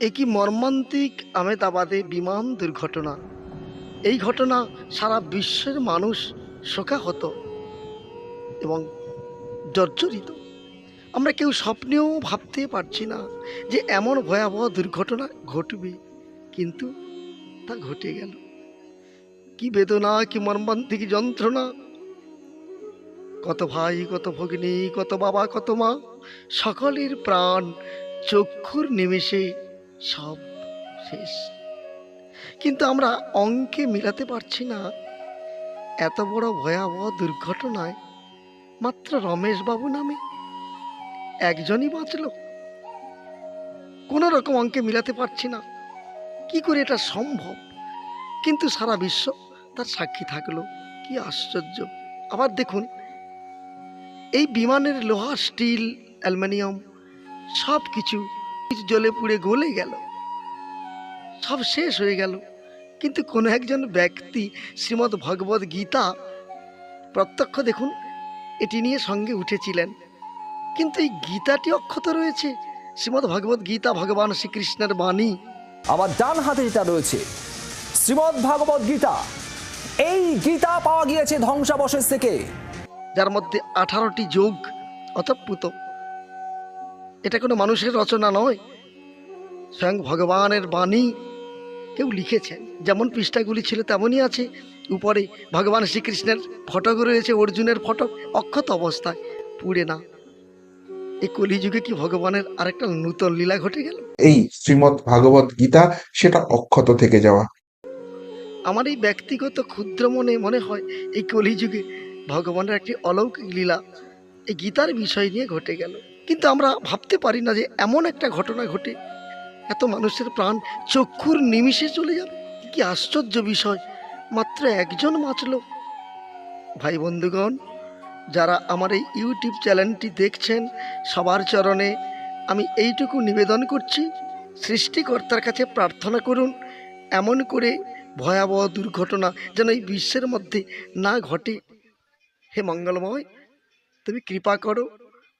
একই মর্মান্তিক আমেদাবাদে বিমান দুর্ঘটনা? এই ঘটনা সারা বিশ্বের মানুষ শোকাহত এবং জর্জরিত। আমরা কেউ স্বপ্নেও ভাবতে পারছি না যে এমন ভয়াবহ দুর্ঘটনা ঘটবে, কিন্তু তা ঘটে গেল। কি বেদনা, কি মর্মান্তিক যন্ত্রণা। কত ভাই, কত ভগ্নী, কত বাবা, কত মা, সকলের প্রাণ চক্ষুর নিমেষে সব শেষ। কিন্তু আমরা অঙ্কে মিলাতে পারছি না। এত বড় ভয়াবহ দুর্ঘটনায় মাত্র রমেশবাবু নামে একজনই বাঁচল। কোনো রকম অঙ্কে মিলাতে পারছি না। কি করে এটা সম্ভব? কিন্তু সারা বিশ্ব তার সাক্ষী থাকল। কি আশ্চর্য। আবার দেখুন, এই বিমানের লোহা, স্টিল, অ্যালুমিনিয়াম সব কিছু জলে পুড়ে গলে গেল। সব শেষ হয়ে গেল। কিন্তু কোনো একজন ব্যক্তি শ্রীমদ্ ভগবদ গীতা প্রত্যক্ষ দেখুন এটি নিয়ে সঙ্গে উঠেছিলেন। কিন্তু এই গীতাটি অক্ষত রয়েছে। শ্রীমদ্ ভগবদ গীতা ভগবান শ্রীকৃষ্ণের বাণী। আমার ডান হাতে যেটা রয়েছে শ্রীমদ ভাগবত গীতা এই গীতা পাওয়া গিয়েছে ধ্বংসাবশেষ থেকে। যার মধ্যে আঠারোটি যোগ অতপ্লুত এটা কোনো মানুষের রচনা নয়। স্বয়ং ভগবানের বাণী কেউ লিখেছেন। যেমন পৃষ্ঠাগুলি ছিল তেমনই আছে। উপরে ভগবান শ্রীকৃষ্ণের ফটক রয়েছে অর্জুনের ফটক। অক্ষত অবস্থায়। পুড়ে না। এই কলিযুগে কি ভগবানের আরেকটা নূতন লীলা ঘটে গেল? এই শ্রীমৎ ভাগবত গীতা সেটা অক্ষত থেকে যাওয়া। আমার এই ব্যক্তিগত ক্ষুদ্র মনে মনে হয় এই কলিযুগে ভগবানের একটি অলৌকিক লীলা এই গীতার বিষয় নিয়ে ঘটে গেল। কিন্তু আমরা ভাবতে পারি না যে এমন একটা ঘটনা ঘটে। এত মানুষের প্রাণ চক্ষুর নিমিষে চলে যাবে। কি আশ্চর্য বিষয়। মাত্র একজন বাঁচল। ভাই বন্ধুগণ, যারা আমার এই ইউটিউব চ্যানেলটি দেখছেন, সবার চরণে আমি এইটুকু নিবেদন করছি, সৃষ্টিকর্তার কাছে প্রার্থনা করুন, এমন করে ভয়াবহ দুর্ঘটনা যেন এই বিশ্বের মধ্যে না ঘটে। হে মঙ্গলময়, তুমি কৃপা করো।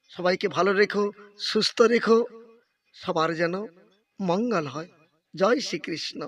সবাইকে ভালো রেখো সুস্থ রেখো। সবার যেন মঙ্গল হয়। জয় শ্রীকৃষ্ণ।